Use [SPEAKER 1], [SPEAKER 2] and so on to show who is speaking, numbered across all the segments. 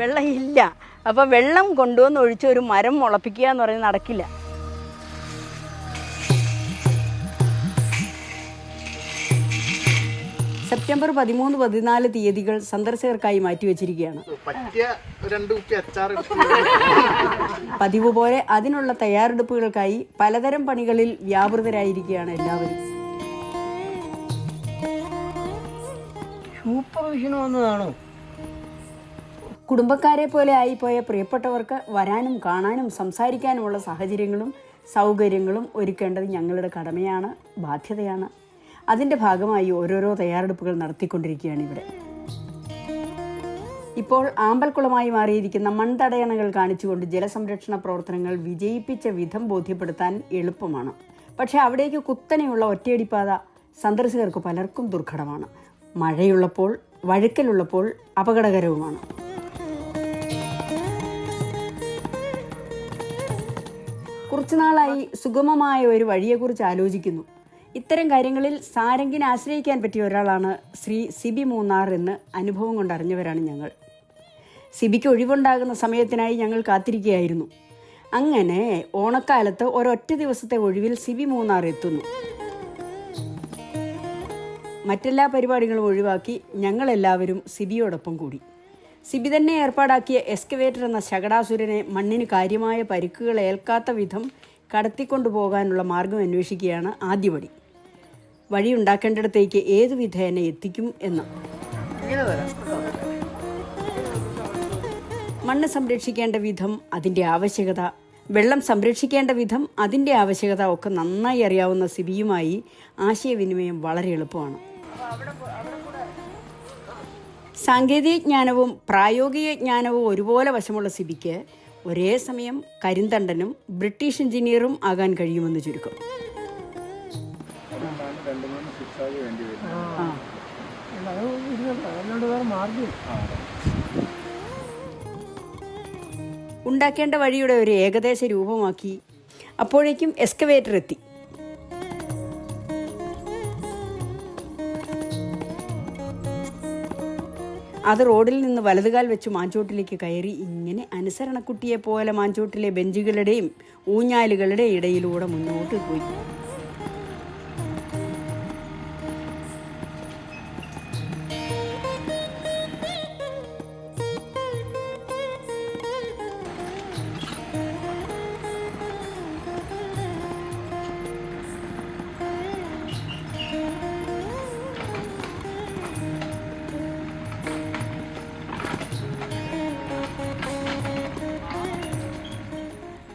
[SPEAKER 1] വെള്ളം ഇല്ല അപ്പോൾ വെള്ളം കൊണ്ടുവന്ന് ഒഴിച്ച് ഒരു മരം മുളപ്പിക്കുക എന്ന് പറയുന്നത് നടക്കില്ല. സെപ്റ്റംബർ പതിമൂന്ന് പതിനാല് തീയതികൾ സന്ദർശകർക്കായി മാറ്റിവെച്ചിരിക്കുകയാണ്. പതിവ് പോലെ അതിനുള്ള തയ്യാറെടുപ്പുകൾക്കായി പലതരം പണികളിൽ വ്യാപൃതരായിരിക്കുകയാണ് എല്ലാവരും.
[SPEAKER 2] സൂപ്പർ വിഷയം വന്നതാണോ
[SPEAKER 1] കുടുംബക്കാരെ പോലെ ആയിപ്പോയ പ്രിയപ്പെട്ടവർക്ക് വരാനും കാണാനും സംസാരിക്കാനുമുള്ള സാഹചര്യങ്ങളും സൗകര്യങ്ങളും ഒരുക്കേണ്ടത് ഞങ്ങളുടെ കടമയാണ് ബാധ്യതയാണ്. അതിന്റെ ഭാഗമായി ഓരോരോ തയ്യാറെടുപ്പുകൾ നടത്തിക്കൊണ്ടിരിക്കുകയാണ് ഇവിടെ. ഇപ്പോൾ ആമ്പൽക്കുളമായി മാറിയിരിക്കുന്ന മൺതടയണകൾ കാണിച്ചുകൊണ്ട് ജലസംരക്ഷണ പ്രവർത്തനങ്ങൾ വിജയിപ്പിച്ച വിധം ബോധ്യപ്പെടുത്താൻ എളുപ്പമാണ്. പക്ഷേ അവിടേക്ക് കുത്തനെയുള്ള ഒറ്റയടിപ്പാത സന്ദർശകർക്ക് പലർക്കും ദുർഘടമാണ്. മഴയുള്ളപ്പോൾ വഴുക്കലുള്ളപ്പോൾ അപകടകരവുമാണ്. കുറച്ചുനാളായി സുഗമമായ ഒരു വഴിയെക്കുറിച്ച് ആലോചിക്കുന്നു. ഇത്തരം കാര്യങ്ങളിൽ സാരംഗിനെ ആശ്രയിക്കാൻ പറ്റിയ ഒരാളാണ് ശ്രീ സിബി മൂന്നാർ എന്ന് അനുഭവം കൊണ്ടറിഞ്ഞവരാണ് ഞങ്ങൾ. സിബിക്ക് ഒഴിവുണ്ടാകുന്ന സമയത്തിനായി ഞങ്ങൾ കാത്തിരിക്കുകയായിരുന്നു. അങ്ങനെ ഓണക്കാലത്ത് ഒരൊറ്റ ദിവസത്തെ ഒഴിവിൽ സിബി മൂന്നാർ എത്തുന്നു. മറ്റെല്ലാ പരിപാടികളും ഒഴിവാക്കി ഞങ്ങളെല്ലാവരും സിബിയോടൊപ്പം കൂടി. സിബി തന്നെ ഏർപ്പാടാക്കിയ എസ്കവേറ്റർ എന്ന ശകടാസുരനെ മണ്ണിന് കാര്യമായ പരിക്കുകൾ ഏൽക്കാത്ത വിധം കടത്തിക്കൊണ്ടുപോകാനുള്ള മാർഗം അന്വേഷിക്കുകയാണ് ആദ്യപടി വഴി ഉണ്ടാക്കേണ്ടിടത്തേക്ക് ഏതു വിധേന എത്തിക്കും എന്ന്. മണ്ണ് സംരക്ഷിക്കേണ്ട വിധം അതിന്റെ ആവശ്യകത. വെള്ളം സംരക്ഷിക്കേണ്ട വിധം അതിന്റെ ആവശ്യകത ഒക്കെ നന്നായി അറിയാവുന്ന സിബിയുമായി ആശയവിനിമയം വളരെ എളുപ്പമാണ്. സാങ്കേതിക ജ്ഞാനവും പ്രായോഗിക ജ്ഞാനവും ഒരുപോലെ വശമുള്ള സിബിക്ക് ഒരേ സമയം കരിന്തണ്ടനും ബ്രിട്ടീഷ് എഞ്ചിനീയറും ആകാൻ കഴിയുമെന്ന് ചുരുക്കം. ഉണ്ടാക്കേണ്ട വഴിയുടെ ഒരു ഏകദേശ രൂപമാക്കി അപ്പോഴേക്കും എസ്കവേറ്റർ എത്തി. അത് റോഡിൽ നിന്ന് വലതുകാൽ വെച്ച് മാഞ്ചോട്ടിലേക്ക് കയറി ഇങ്ങനെ അനുസരണക്കുട്ടിയെ പോലെ മാഞ്ചോട്ടിലെ ബെഞ്ചുകളുടെയും ഊഞ്ഞാലുകളുടെ ഇടയിലൂടെ മുന്നോട്ട് പോയി.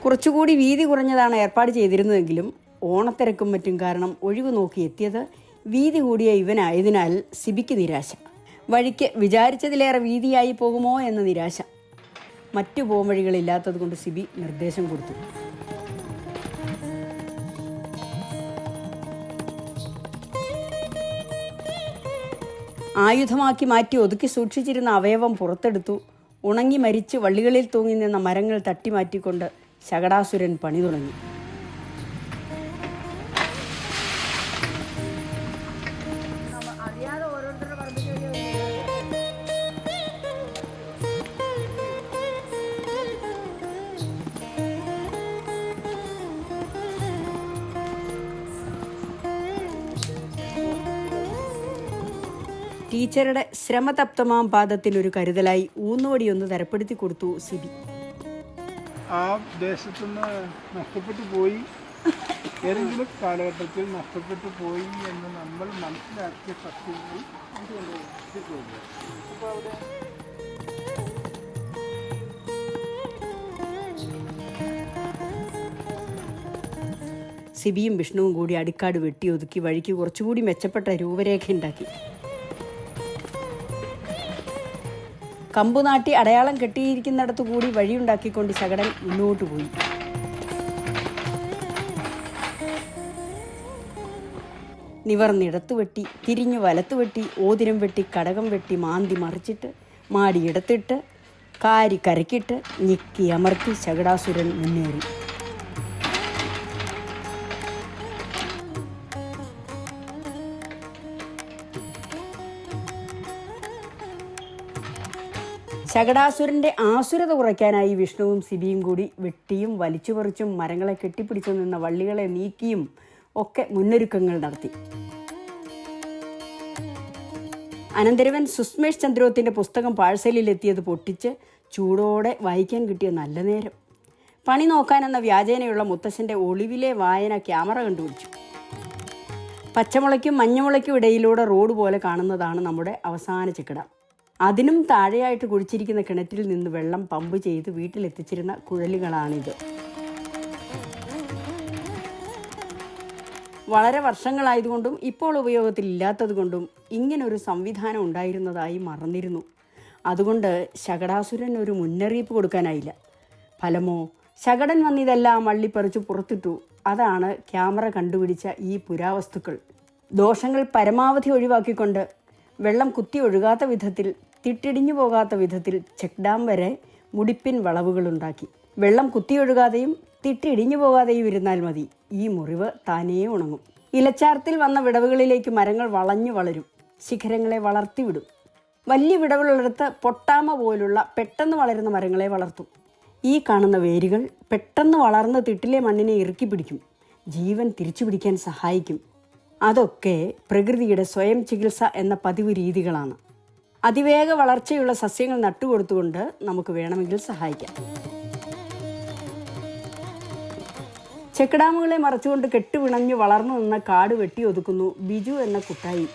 [SPEAKER 1] കുറച്ചുകൂടി വീതി കുറഞ്ഞതാണ് ഏർപ്പാട് ചെയ്തിരുന്നതെങ്കിലും ഓണത്തിരക്കും മറ്റും കാരണം ഒഴിവ് നോക്കി എത്തിയത് വീതി കൂടിയ ഇവനായതിനാൽ സിബിക്ക് നിരാശ. വഴിക്ക് വിചാരിച്ചതിലേറെ വീതിയായി പോകുമോ എന്ന നിരാശ. മറ്റു പോംവഴികളില്ലാത്തത് കൊണ്ട് സിബി നിർദ്ദേശം കൊടുത്തു. ആയുധമാക്കി മാറ്റി ഒതുക്കി സൂക്ഷിച്ചിരുന്ന അവയവം പുറത്തെടുത്തു. ഉണങ്ങി മരിച്ച് വള്ളികളിൽ തൂങ്ങി നിന്ന മരങ്ങൾ തട്ടിമാറ്റിക്കൊണ്ട് ശകടാസുരൻ പണി തുടങ്ങി. ടീച്ചറുടെ ശ്രമതപ്തമാം പാദത്തിനൊരു കരുതലായി ഊന്നുവടിയൊന്ന് തരപ്പെടുത്തി കൊടുത്തു സിബി.
[SPEAKER 3] ആ ദേശത്തുനിന്ന് നഷ്ടപ്പെട്ടു പോയി. ഏതെങ്കിലും കാലഘട്ടത്തിൽ നഷ്ടപ്പെട്ടു പോയി എന്ന് നമ്മൾ മനസ്സിലാക്കിയ സത്യങ്ങൾ
[SPEAKER 1] സിബിയും വിഷ്ണുവും കൂടി അടിക്കാട് വെട്ടി ഒതുക്കി വഴിക്ക് കുറച്ചുകൂടി മെച്ചപ്പെട്ട രൂപരേഖ കമ്പുനാട്ടി അടയാളം കെട്ടിയിരിക്കുന്നിടത്തു കൂടി വഴിയുണ്ടാക്കിക്കൊണ്ട് ശകടൻ മുന്നോട്ട് പോയി. നിവർന്നിടത്തു വെട്ടി തിരിഞ്ഞു വലത്തു വെട്ടി ഓതിരം വെട്ടി കടകം വെട്ടി മാന്തി മറിച്ചിട്ട് മാടിയെടുത്തിട്ട് കാരി കരക്കിട്ട് ഞെക്കി അമർത്തി ശകടാസുരൻ മുന്നേറി. ശകടാസുരന്റെ ആസുരത കുറയ്ക്കാനായി വിഷ്ണുവും സിബിയും കൂടി വെട്ടിയും വലിച്ചുപറിച്ചും മരങ്ങളെ കെട്ടിപ്പിടിച്ചു നിന്ന വള്ളികളെ നീക്കിയും ഒക്കെ മുന്നൊരുക്കങ്ങൾ നടത്തി. അനന്തരവൻ സുസ്മേഷ് ചന്ദ്രോത്തിന്റെ പുസ്തകം പാഴ്സലിൽ എത്തിയത് പൊട്ടിച്ച് ചൂടോടെ വായിക്കാൻ കിട്ടിയ നല്ല നേരം. പണി നോക്കാനെന്ന വ്യാജേനയുള്ള മുത്തശ്ശന്റെ ഒളിവിലെ വായന ക്യാമറ കണ്ടുപിടിച്ചു. പച്ചമുളയ്ക്കും മഞ്ഞമുളയ്ക്കും ഇടയിലൂടെ റോഡ് പോലെ കാണുന്നതാണ് നമ്മുടെ അവസാന ചിക്കട. അതിനും താഴെയായിട്ട് കുഴിച്ചിരിക്കുന്ന കിണറ്റിൽ നിന്ന് വെള്ളം പമ്പ് ചെയ്ത് വീട്ടിലെത്തിച്ചിരുന്ന കുഴലുകളാണിത്. വളരെ വർഷങ്ങളായതുകൊണ്ടും ഇപ്പോൾ ഉപയോഗത്തിലില്ലാത്തതുകൊണ്ടും ഇങ്ങനൊരു സംവിധാനം ഉണ്ടായിരുന്നതായി മറന്നിരുന്നു. അതുകൊണ്ട് ശകടാസുരൻ ഒരു മുന്നറിയിപ്പ് കൊടുക്കാനായില്ല. ഫലമോ ശകടൻ വന്നിതെല്ലാം വള്ളിപ്പറിച്ചു പുറത്തിട്ടു. അതാണ് ക്യാമറ കണ്ടുപിടിച്ച ഈ പുരാവസ്തുക്കൾ. ദോഷങ്ങൾ പരമാവധി ഒഴിവാക്കിക്കൊണ്ട് വെള്ളം കുത്തി ഒഴുകാത്ത വിധത്തിൽ തിട്ടിടിഞ്ഞു പോകാത്ത വിധത്തിൽ ചെക്ക് ഡാം വരെ മുടിപ്പിൻ വളവുകളുണ്ടാക്കി. വെള്ളം കുത്തിയൊഴുകാതെയും തിട്ടിടിഞ്ഞു പോകാതെയും ഇരുന്നാൽ മതി. ഈ മുറിവ് താനേ ഉണങ്ങും. ഇലച്ചാർത്തിൽ വന്ന വിടവുകളിലേക്ക് മരങ്ങൾ വളഞ്ഞു വളരും. ശിഖരങ്ങളെ വളർത്തിവിടും. വലിയ വിടവുള്ളിടത്ത് പൊട്ടാമ പോലുള്ള പെട്ടെന്ന് വളരുന്ന മരങ്ങളെ വളർത്തും. ഈ കാണുന്ന വേരുകൾ പെട്ടെന്ന് വളർന്ന് തിട്ടിലെ മണ്ണിനെ ഇറുക്കി പിടിക്കും ജീവൻ തിരിച്ചു പിടിക്കാൻ സഹായിക്കും. അതൊക്കെ പ്രകൃതിയുടെ സ്വയം ചികിത്സ എന്ന പതിവ് രീതികളാണ്. അതിവേഗ വളർച്ചയുള്ള സസ്യങ്ങൾ നട്ടുകൊടുത്തുകൊണ്ട് നമുക്ക് വേണമെങ്കിൽ സഹായിക്കാം. ചെക്കിടാമുകളെ മറച്ചുകൊണ്ട് കെട്ടുവിണഞ്ഞു വളർന്നു നിന്ന കാട് വെട്ടി ഒതുക്കുന്നു ബിജു എന്ന കുട്ടായി.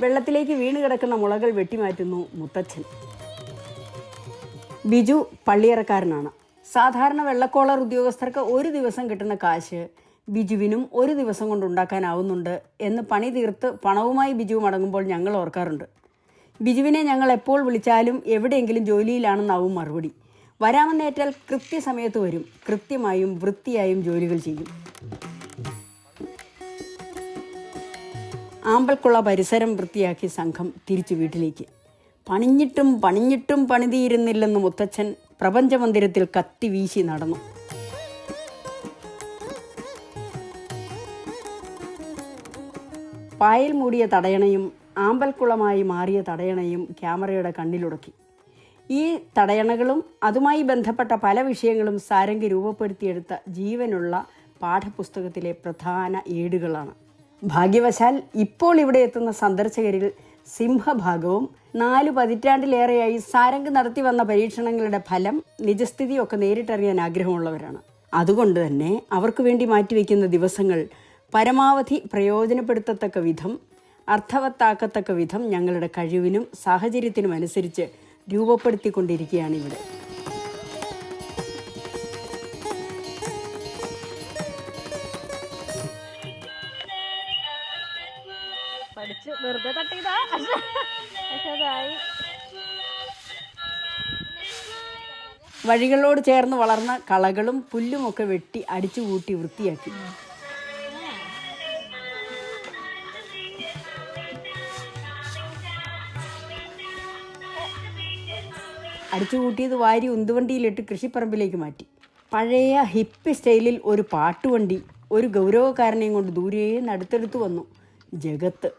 [SPEAKER 1] വെള്ളത്തിലേക്ക് വീണ് കിടക്കുന്ന മുളകൾ വെട്ടിമാറ്റുന്നു മുത്തച്ഛൻ. ബിജു പള്ളിയറക്കാരനാണ്. സാധാരണ വെള്ളക്കോളർ ഉദ്യോഗസ്ഥർക്ക് ഒരു ദിവസം കിട്ടുന്ന കാശ് ബിജുവിനും ഒരു ദിവസം കൊണ്ട് ഉണ്ടാക്കാനാവുന്നുണ്ട് എന്ന് പണി തീർത്ത് പണവുമായി ബിജു മടങ്ങുമ്പോൾ ഞങ്ങൾ ഓർക്കാറുണ്ട്. ബിജുവിനെ ഞങ്ങൾ എപ്പോൾ വിളിച്ചാലും എവിടെയെങ്കിലും ജോലിയിലാണെന്നാവും മറുപടി. വരാമെന്നേറ്റാൽ കൃത്യസമയത്ത് വരും. കൃത്യമായും വൃത്തിയായും ജോലികൾ ചെയ്യും. ആമ്പൽക്കുള്ള പരിസരം വൃത്തിയാക്കി സംഘം തിരിച്ചു വീട്ടിലേക്ക്. പണിഞ്ഞിട്ടും പണിഞ്ഞിട്ടും പണിതീരുന്നില്ലെന്ന് മുത്തച്ഛൻ പ്രപഞ്ചമന്ദിരത്തിൽ കത്തി വീശി നടന്നു. പായൽ മൂടിയ തടയണയും ആമ്പൽക്കുളമായി മാറിയ തടയണയും ക്യാമറയുടെ കണ്ണിലുടക്കി. ഈ തടയണകളും അതുമായി ബന്ധപ്പെട്ട പല വിഷയങ്ങളും സാരംഗി രൂപപ്പെടുത്തിയെടുത്ത ജീവനുള്ള പാഠപുസ്തകത്തിലെ പ്രധാന ഏടുകളാണ്. ഭാഗ്യവശാൽ ഇപ്പോൾ ഇവിടെ എത്തുന്ന സന്ദർശകരിൽ സിംഹഭാഗവും നാല് പതിറ്റാണ്ടിലേറെയായി സാരംഗ് നടത്തി വന്ന പരീക്ഷണങ്ങളുടെ ഫലം നിജസ്ഥിതിയൊക്കെ നേരിട്ടറിയാൻ ആഗ്രഹമുള്ളവരാണ്. അതുകൊണ്ട് തന്നെ അവർക്ക് വേണ്ടി മാറ്റിവെക്കുന്ന ദിവസങ്ങൾ പരമാവധി പ്രയോജനപ്പെടുത്തത്തക്ക വിധം അർത്ഥവത്താക്കത്തക്ക വിധം ഞങ്ങളുടെ കഴിവിനും സാഹചര്യത്തിനും അനുസരിച്ച് രൂപപ്പെടുത്തിക്കൊണ്ടിരിക്കുകയാണ് ഇവിടെ
[SPEAKER 4] പഠിച്ചു വെറുതെ തട്ടിയതാ. പക്ഷെ അതായി.
[SPEAKER 1] വഴികളോട് ചേർന്ന് വളർന്ന കളകളും പുല്ലുമൊക്കെ വെട്ടി അടിച്ചു കൂട്ടി വൃത്തിയാക്കി. അടിച്ചുകൂട്ടിയത് വാരി ഉന്തുവണ്ടിയിലിട്ട് കൃഷിപ്പറമ്പിലേക്ക് മാറ്റി. പഴയ ഹിപ്പ് സ്റ്റൈലിൽ ഒരു പാട്ടുവണ്ടി ഒരു ഗൗരവക്കാരനെയും കൊണ്ട് ദൂരെ നടുത്തെടുത്ത് വന്നു ജഗത്ത്.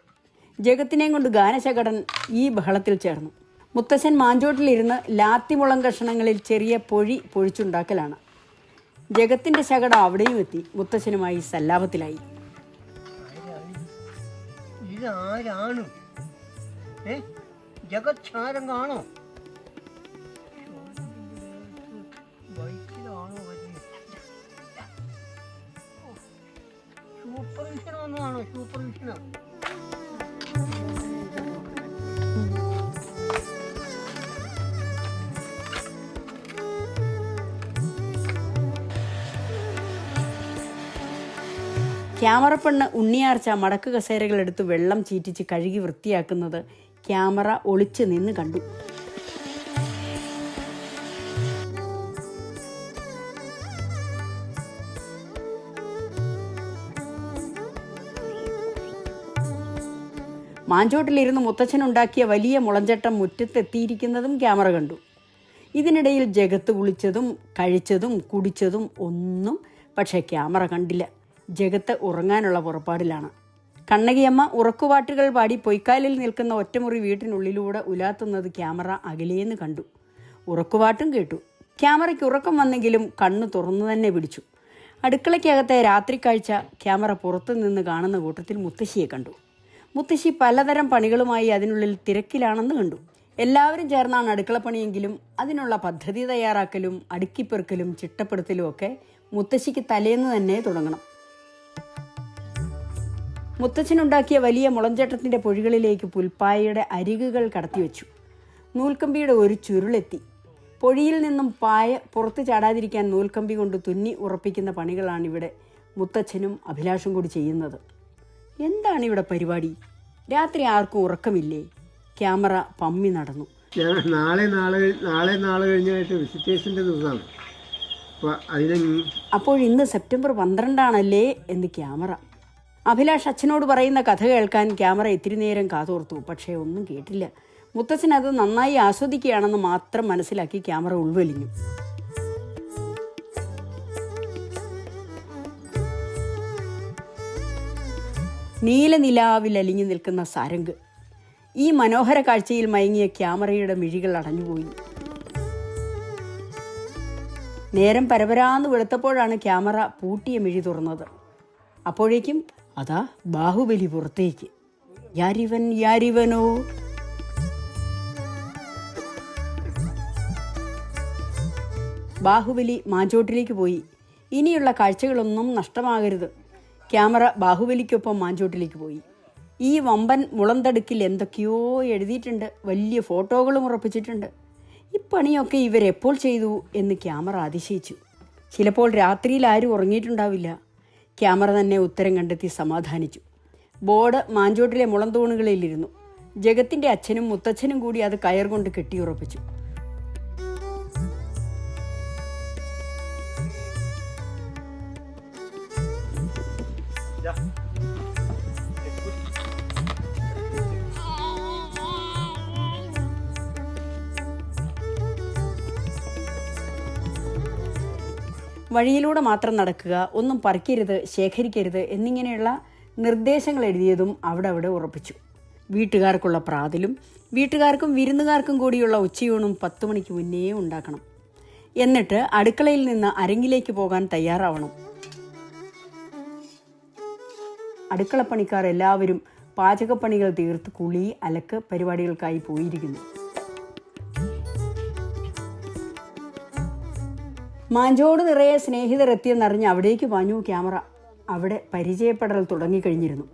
[SPEAKER 1] ജഗത്തിനെയും കൊണ്ട് ഗാനശകടൻ ഈ ബഹളത്തിൽ ചേർന്നു. മുത്തശ്ശൻ മാഞ്ചോട്ടിലിരുന്ന് ലാത്തിമുളം കഷണങ്ങളിൽ ചെറിയ പൊഴി പൊഴിച്ചുണ്ടാക്കലാണ്. ജഗത്തിന്റെ ശകടം അവിടെയും എത്തി. മുത്തശ്ശനുമായി സല്ലാപത്തിലായി.
[SPEAKER 2] ഇതാരാണ്? ഏ? ജഗത്സാരംഗാണോ ബൈക്കിലാണോ സൂപ്പർവിഷൻ വന്നതാണോ സൂപ്പർവിഷനോ
[SPEAKER 1] ക്യാമറ പെണ്ണ് ഉണ്ണിയാർച്ച മടക്ക് കസേരകളെടുത്ത് വെള്ളം ചീറ്റിച്ച് കഴുകി വൃത്തിയാക്കുന്നത് ക്യാമറ ഒളിച്ചു നിന്ന് കണ്ടു. മാഞ്ചോട്ടിലിരുന്ന് മുത്തച്ഛനുണ്ടാക്കിയ വലിയ മുളഞ്ചട്ടം മുറ്റത്തെത്തിയിരിക്കുന്നതും ക്യാമറ കണ്ടു. ഇതിനിടയിൽ ജഗത്ത് കുളിച്ചതും കഴിച്ചതും കുടിച്ചതും ഒന്നും പക്ഷേ ക്യാമറ കണ്ടില്ല. ജഗത്ത് ഉറങ്ങാനുള്ള പുറപ്പാടിലാണ്. കണ്ണകിയമ്മ ഉറക്കുപാട്ടുകൾ പാടി പൊയ്ക്കാലിൽ നിൽക്കുന്ന ഒറ്റമുറി വീട്ടിനുള്ളിലൂടെ ഉലാത്തുന്നത് ക്യാമറ അകലേന്ന് കണ്ടു. ഉറക്കുപാട്ടും കേട്ടു. ക്യാമറയ്ക്ക് ഉറക്കം വന്നെങ്കിലും കണ്ണു തുറന്നു തന്നെ പിടിച്ചു. അടുക്കളയ്ക്കകത്തെ രാത്രി കാഴ്ച ക്യാമറ പുറത്തു നിന്ന് കാണുന്ന കൂട്ടത്തിൽ മുത്തശ്ശിയെ കണ്ടു. മുത്തശ്ശി പലതരം പണികളുമായി അതിനുള്ളിൽ തിരക്കിലാണെന്ന് കണ്ടു. എല്ലാവരും ചേർന്നാണ് അടുക്കള പണിയെങ്കിലും അതിനുള്ള പദ്ധതി തയ്യാറാക്കലും അടുക്കിപ്പെറുക്കലും ചിട്ടപ്പെടുത്തലും ഒക്കെ മുത്തശ്ശിക്ക് തലേന്ന് തന്നെ തുടങ്ങണം. മുത്തച്ഛനുണ്ടാക്കിയ വലിയ മുളഞ്ചട്ടത്തിന്റെ പൊഴികളിലേക്ക് പുൽപ്പായയുടെ അരികുകൾ കടത്തിവെച്ചു. നൂൽക്കമ്പിയുടെ ഒരു ചുരുളെത്തി. പൊഴിയിൽ നിന്നും പായ പുറത്തു ചാടാതിരിക്കാൻ നൂൽക്കമ്പി കൊണ്ട് തുന്നി ഉറപ്പിക്കുന്ന പണികളാണിവിടെ മുത്തച്ഛനും അഭിലാഷും കൂടി ചെയ്യുന്നത്. എന്താണ് ഇവിടെ പരിപാടി? രാത്രി ആർക്കും ഉറക്കമില്ലേ? ക്യാമറ പമ്മി നടന്നു.
[SPEAKER 2] ഞാൻ നാളെ നാളെ നാളെ നാളെ കഴിഞ്ഞായിട്ട് വിസിറ്റേഴ്സിന്റെ ദിവസമാണ്. അപ്പോൾ
[SPEAKER 1] ഇന്ന് സെപ്റ്റംബർ പന്ത്രണ്ടാണല്ലേ എന്ന് ക്യാമറ. അഭിലാഷ് അച്ഛനോട് പറയുന്ന കഥ കേൾക്കാൻ ക്യാമറ ഇത്തിരി നേരം കാതോർത്തു പക്ഷേ ഒന്നും കേട്ടില്ല. മുത്തച്ഛൻ അത് നന്നായി ആസ്വദിക്കുകയാണെന്ന് മാത്രം മനസ്സിലാക്കി ക്യാമറ ഉൾവലിഞ്ഞു. നീലനിലാവിൽ അലിഞ്ഞു നിൽക്കുന്ന സാരംഗ്. ഈ മനോഹര കാഴ്ചയിൽ മയങ്ങിയ ക്യാമറയുടെ മിഴികൾ അടഞ്ഞുപോയി. നേരം പരപരാന്ന് വെളുത്തപ്പോഴാണ് ക്യാമറ പൂട്ടിയ മിഴി തുറന്നത്. അപ്പോഴേക്കും അതാ ബാഹുബലി പുറത്തേക്ക്. യാരിവൻ യാരിവനോ? ബാഹുബലി മാഞ്ചോട്ടിലേക്ക് പോയി. ഇനിയുള്ള കാഴ്ചകളൊന്നും നഷ്ടമാകരുത്. ക്യാമറ ബാഹുബലിക്കൊപ്പം മാഞ്ചോട്ടിലേക്ക് പോയി. ഈ വമ്പൻ മുളന്തടുക്കിൽ എന്തൊക്കെയോ എഴുതിയിട്ടുണ്ട്. വലിയ ഫോട്ടോകളും ഉറപ്പിച്ചിട്ടുണ്ട്. ഈ പണിയൊക്കെ ഇവരെപ്പോൾ ചെയ്തു എന്ന് ക്യാമറ അതിശയിച്ചു. ചിലപ്പോൾ രാത്രിയിൽ ആരും ഉറങ്ങിയിട്ടുണ്ടാവില്ല. ക്യാമറ തന്നെ ഉത്തരം കണ്ടെത്തി സമാധാനിച്ചു. ബോർഡ് മാഞ്ചോട്ടിലെ മുളന്തൂണുകളിലിരുന്നു. ജഗത്തിന്റെ അച്ഛനും മുത്തച്ഛനും കൂടി അത് കയർ കൊണ്ട് കെട്ടിയുറപ്പിച്ചു. വഴിയിലൂടെ മാത്രം നടക്കുക ഒന്നും പറിക്കരുത് ശേഖരിക്കരുത് എന്നിങ്ങനെയുള്ള നിർദ്ദേശങ്ങൾ എഴുതിയതും അവിടെ അവിടെ ഉറപ്പിച്ചു. വീട്ടുകാർക്കുള്ള പ്രാതിലും വീട്ടുകാർക്കും വിരുന്നുകാർക്കും കൂടിയുള്ള ഉച്ചയൂണും പത്ത് മണിക്ക് മുന്നേ ഉണ്ടാക്കണം. എന്നിട്ട് അടുക്കളയിൽ നിന്ന് അരങ്ങിലേക്ക് പോകാൻ തയ്യാറാവണം. അടുക്കളപ്പണിക്കാർ എല്ലാവരും പാചകപ്പണികൾ തീർത്ത് കുളി അലക്ക് പരിപാടികൾക്കായി പോയിരിക്കുന്നു. മാഞ്ചോട് നിറയെ സ്നേഹിതരെത്തിയെന്നറിഞ്ഞ് അവിടേക്ക് പാഞ്ഞു ക്യാമറ. അവിടെ പരിചയപ്പെടൽ തുടങ്ങിക്കഴിഞ്ഞിരുന്നു.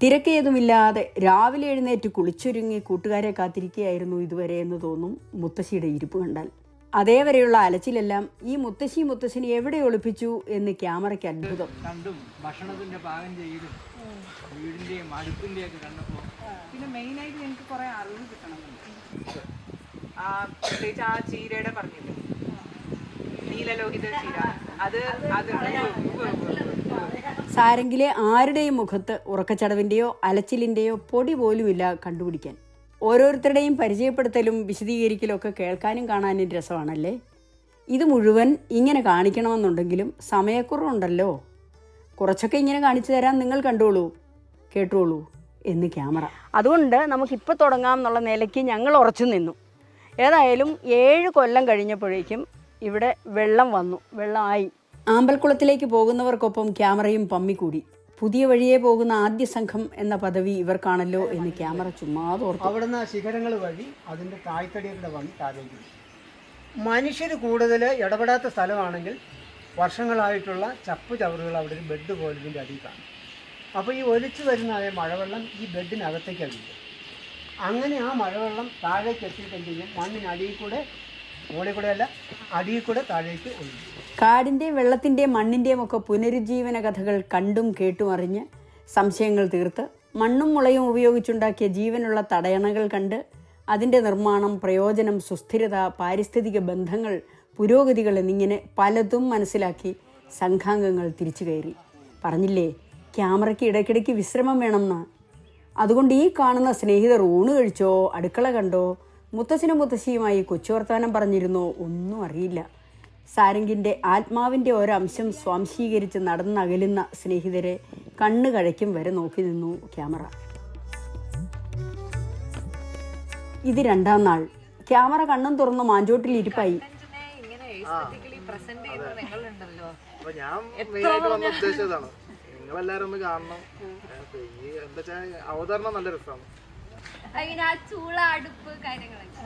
[SPEAKER 1] തിരക്കേതുമില്ലാതെ രാവിലെ എഴുന്നേറ്റ് കുളിച്ചൊരുങ്ങി കൂട്ടുകാരെ കാത്തിരിക്കുകയായിരുന്നു ഇതുവരെ എന്ന് തോന്നും മുത്തശ്ശിയുടെ ഇരിപ്പ് കണ്ടാൽ. അതേവരെയുള്ള അലച്ചിലെല്ലാം ഈ മുത്തശ്ശി മുത്തശ്ശിനി എവിടെ ഒളിപ്പിച്ചു എന്ന് ക്യാമറയ്ക്ക് അത്ഭുതം.
[SPEAKER 3] കണ്ടും ഭക്ഷണത്തിന്റെ പാകം ചെയ്തും വീടിന്റെയും അടുപ്പിന്റെയും ഒക്കെ കണ്ടപ്പോ
[SPEAKER 5] പിന്നെ മെയിനായിട്ട് എനിക്ക് കുറേ അറിവ് കിട്ടണമെന്നുണ്ട് ആ പ്രത്യേകിച്ച് ആ ചീരയുടെ പറഞ്ഞില്ലേ? നീലലോഹിത ചീര. അത് അത്
[SPEAKER 1] സാരെങ്കിലെ ആരുടെയും മുഖത്ത് ഉറക്കച്ചടവിന്റെയോ അലച്ചിലിന്റെയോ പൊടി പോലുമില്ല കണ്ടുപിടിക്കാൻ. ഓരോരുത്തരുടെയും പരിചയപ്പെടുത്തലും വിശദീകരിക്കലും ഒക്കെ കേൾക്കാനും കാണാനും രസമാണല്ലേ? ഇത് മുഴുവൻ ഇങ്ങനെ കാണിക്കണമെന്നുണ്ടെങ്കിലും സമയക്കുറവുണ്ടല്ലോ. കുറച്ചൊക്കെ ഇങ്ങനെ കാണിച്ചു തരാൻ നിങ്ങൾ കണ്ടോളൂ കേട്ടോളൂ എന്ന് ക്യാമറ. അതുകൊണ്ട് നമുക്കിപ്പോൾ തുടങ്ങാം എന്നുള്ള നിലയ്ക്ക് ഞങ്ങൾ ഉറച്ചു നിന്നു. ഏതായാലും ഏഴ് കൊല്ലം കഴിഞ്ഞപ്പോഴേക്കും ഇവിടെ വെള്ളം വന്നു വെള്ളമായി ആമ്പൽക്കുളത്തിലേക്ക് പോകുന്നവർക്കൊപ്പം ക്യാമറയും പമ്മിക്കൂടി പുതിയ വഴിയെ പോകുന്ന ആദ്യ സംഘം എന്ന പദവി ഇവർക്കാണല്ലോ എന്ന് ക്യാമറ ചുമ്മാ ഓർത്തു
[SPEAKER 2] അവിടുന്ന് ശിഖരങ്ങൾ വഴി അതിന്റെ തായ്തടിയൊക്കെ വന്ന് താഴേക്ക്. മനുഷ്യർ കൂടുതൽ ഇടപെടാത്ത സ്ഥലമാണെങ്കിൽ വർഷങ്ങളായിട്ടുള്ള ചപ്പ് ചവറുകൾ അവിടെ ഒരു ബെഡ് പോലെ ഇതിന്റെ അടിയിൽ കാണും. അപ്പോൾ ഈ ഒലിച്ചു വരുന്ന മഴവെള്ളം ഈ ബെഡിനകത്തേക്ക് വീഴും അങ്ങനെ ആ മഴവെള്ളം താഴേക്ക് എത്തിയിട്ടുണ്ടെങ്കിൽ മണ്ണിനടിയിൽ കൂടെ മുകളിൽ കൂടെ താഴേക്ക്
[SPEAKER 1] വെള്ളത്തിന്റെയും മണ്ണിന്റെയും ഒക്കെ പുനരുജ്ജീവന കഥകൾ കണ്ടും കേട്ടും അറിഞ്ഞ് സംശയങ്ങൾ തീർത്ത് മണ്ണും മുളയും ഉപയോഗിച്ചുണ്ടാക്കിയ ജീവനുള്ള തടയണകൾ കണ്ട് അതിന്റെ നിർമ്മാണം പ്രയോജനം സുസ്ഥിരത പാരിസ്ഥിതിക ബന്ധങ്ങൾ പുരോഗതികൾ എന്നിങ്ങനെ പലതും മനസ്സിലാക്കി സംഘാംഗങ്ങൾ തിരിച്ചു കയറി. പറഞ്ഞില്ലേ ക്യാമറയ്ക്ക് ഇടയ്ക്കിടയ്ക്ക് വിശ്രമം വേണമെന്ന് അതുകൊണ്ട് ഈ കാണുന്ന സ്നേഹിതർ ഊണ് കഴിച്ചോ അടുക്കള കണ്ടോ മുത്തച്ഛനും മുത്തശ്ശിയുമായി കൊച്ചുവർത്താനം പറഞ്ഞിരുന്നോ ഒന്നും അറിയില്ല. സാരംഗിന്റെ ആത്മാവിന്റെ ഒരംശം സ്വാംശീകരിച്ച് നടന്നകലുന്ന സ്നേഹിതരെ കണ്ണു കഴയ്ക്കും വരെ നോക്കി നിന്നു ക്യാമറ. ഇത് രണ്ടാം നാൾ. ക്യാമറ കണ്ണും തുറന്ന് മാഞ്ചോട്ടിൽ ഇരിപ്പായി.
[SPEAKER 6] നിങ്ങളെല്ലാരും ഒന്ന് കാണണം. എന്താ അവതരണം നല്ല രസമാണ്.
[SPEAKER 7] അതിന് ആ ചൂള അടുപ്പ് കാര്യങ്ങളൊക്കെ.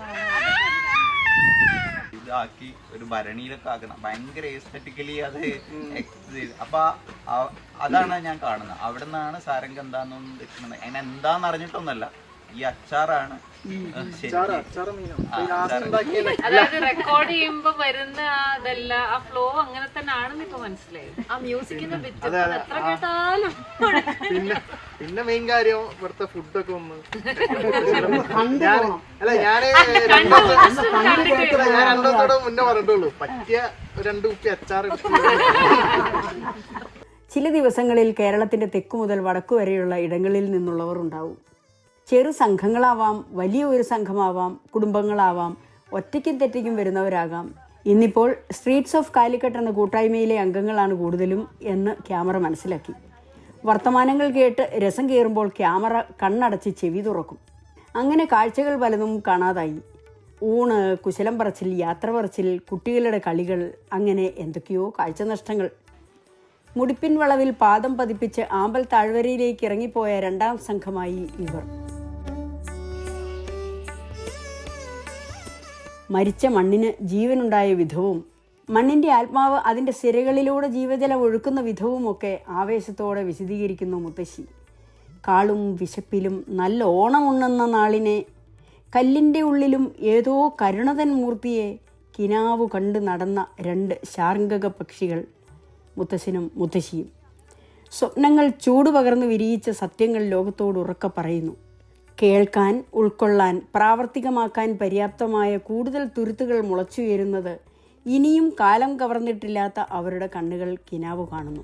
[SPEAKER 8] ഇതാക്കി ഒരു ഭരണിയിലൊക്കെ ആക്കണം. ഭയങ്കര എസ്തറ്റിക്കലി അത് അപ്പൊ അതാണ് ഞാൻ കാണുന്നത്. അവിടെ നിന്നാണ് സാരംഗ് എന്താണെന്ന് എടുക്കുന്നത് അതിനെന്താന്ന് അറിഞ്ഞിട്ടൊന്നല്ല ഈ അച്ചാറാണ്.
[SPEAKER 5] റെക്കോർഡ് ചെയ്യുമ്പോ വരുന്ന ആ ഫ്ലോ അങ്ങനെ തന്നെ ആണെന്ന് ഇപ്പൊ മനസ്സിലായി. ആ മ്യൂസിക്കിന്റെ ബിറ്റ്. എത്ര കേട്ടാലും
[SPEAKER 6] പിന്നെ പിന്നെ മെയിൻ കാര്യം ഇവിടുത്തെ ഫുഡൊക്കെ ഒന്ന് അല്ല ഞാൻ ഞാൻ രണ്ടു ദിവസത്തോടെ മുന്നേ പറഞ്ഞിട്ടുള്ളൂ. പറ്റിയ രണ്ട് കുപ്പി അച്ചാർ
[SPEAKER 1] ചില ദിവസങ്ങളിൽ കേരളത്തിന്റെ തെക്കു മുതൽ വടക്കു വരെയുള്ള ഇടങ്ങളിൽ നിന്നുള്ളവർ ഉണ്ടാവും. ചെറു സംഘങ്ങളാവാം വലിയ ഒരു സംഘമാവാം കുടുംബങ്ങളാവാം ഒറ്റയ്ക്കും തെറ്റയ്ക്കും വരുന്നവരാകാം. ഇന്നിപ്പോൾ സ്ട്രീറ്റ്സ് ഓഫ് കാലിക്കട്ട് എന്ന കൂട്ടായ്മയിലെ അംഗങ്ങളാണ് കൂടുതലും എന്ന് ക്യാമറ മനസ്സിലാക്കി. വർത്തമാനങ്ങൾ കേട്ട് രസം കയറുമ്പോൾ ക്യാമറ കണ്ണടച്ച് ചെവി തുറക്കും. അങ്ങനെ കാഴ്ചകൾ പലതും കാണാതായി. ഊണ് കുശലം പറച്ചിൽ യാത്ര പറച്ചിൽ കുട്ടികളുടെ കളികൾ അങ്ങനെ എന്തൊക്കെയോ കാഴ്ച നഷ്ടങ്ങൾ മുടിപ്പിൻ വളവിൽ പാദം പതിപ്പിച്ച് ആമ്പൽ താഴ്വരയിലേക്ക് ഇറങ്ങിപ്പോയ രണ്ടാം സംഘമായി ഇവർ. മരിച്ച മണ്ണിന് ജീവനുണ്ടായ വിധവും മണ്ണിന്റെ ആത്മാവ് അതിന്റെ സിരകളിലൂടെ ജീവജലം ഒഴുക്കുന്ന വിധവുമൊക്കെ ആവേശത്തോടെ വിശദീകരിക്കുന്നു മുത്തശ്ശി. കാളും വിശപ്പിലും നല്ല ഓണമുണ്ണുന്ന നാളിനെ കല്ലിന്റെ ഉള്ളിലും ഏതോ കരുണതൻ മൂർത്തിയെ കിനാവ് കണ്ട് നടന്ന രണ്ട് ശാർങ്കക പക്ഷികൾ മുത്തശ്ശനും മുത്തശ്ശിയും. സ്വപ്നങ്ങൾ ചൂടുപകർന്ന് വിരിയിച്ച സത്യങ്ങൾ ലോകത്തോട് ഉറക്കെ പറയുന്നു. കേൾക്കാൻ ഉൾക്കൊള്ളാൻ പ്രാവർത്തികമാക്കാൻ പര്യാപ്തമായ കൂടുതൽ തുരുത്തുകൾ മുളച്ചുയരുന്നത് ഇനിയും കാലം കവർന്നിട്ടില്ലാത്ത അവരുടെ കണ്ണുകൾ കിനാവ് കാണുന്നു.